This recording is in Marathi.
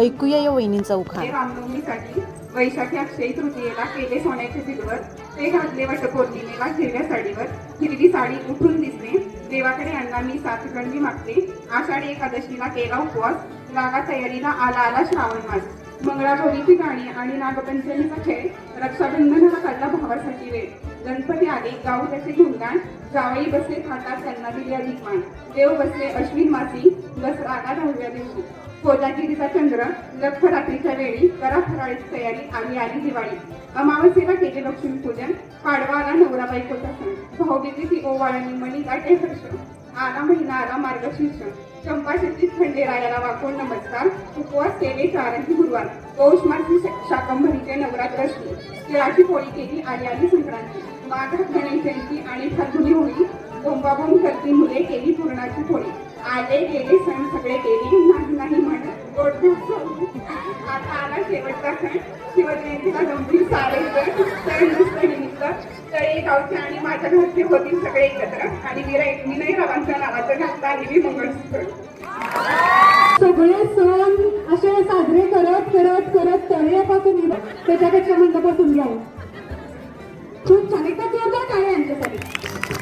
ऐकूया या वहिनींचा हे उखाण रामनवमीसाठी वैशाखी अक्षय तृतीयेला केले सोन्याचे दिलवर ते घातले वटपौर्णिमेला हिरव्या साडीवर. हिरवी साडी उठून दिसते देवाकडे अण्णा मी सातगणवी मागते. आषाढी एकादशीला केला उपवास लागा तयारीला आला आला श्रावण मास. मंगळागौरीची गाणी आणि नागपंचमीचा खेळ रक्षाबंधनाला काढला भावासाठी वेळ. गणपती आले गाऊ त्याचे गुणगान जावई बसले थाटात त्यांना दिले अधिक मान. देव बसले अश्विन मासी बस आला दहाव्या दिवशी. कोजागिरीचा चंद्र लख रात्रीच्या वेळी करा फराळीची तयारी आली आली दिवाळी. अमावस्येला केले लक्ष्मीपूजन पाडवा आला नवरा बायकोचा सण भाऊबीजेची ओवाळणी मणी गाठे हर्ष. आला महिना आला मार्गशीर्ष चंपा शेतीत खंडेरायाला वाकून नमस्कार. उपवास केले चारही गुरुवार. पौष मासी शाकंभरीचे नवरात्रश्री तिळाची पोळी केली आणि आली संक्रांती. माघ गणेश जयंती आणि फाल्गुनी होळी. बोंबाबोंब करती मुले केली पूर्णाची पोळी. आले गेले सण सगळे केले नाही नाही म्हण गोड आता आला शेवटचा सण शिवजयंतीला गंभीर सारे गावचे आणि माझ्या घरचे होती सगळे एकत्र आणि विनय विनयरावांच्या नावाचं घातलं आणि मी मंगळसूत्र. सगळे सण असे साजरे करत करत करत तळ्यापासून त्याच्यापेक्षा मंडपासून घ्यावं खूप छान. एकदा जोरदार काय यांच्यासाठी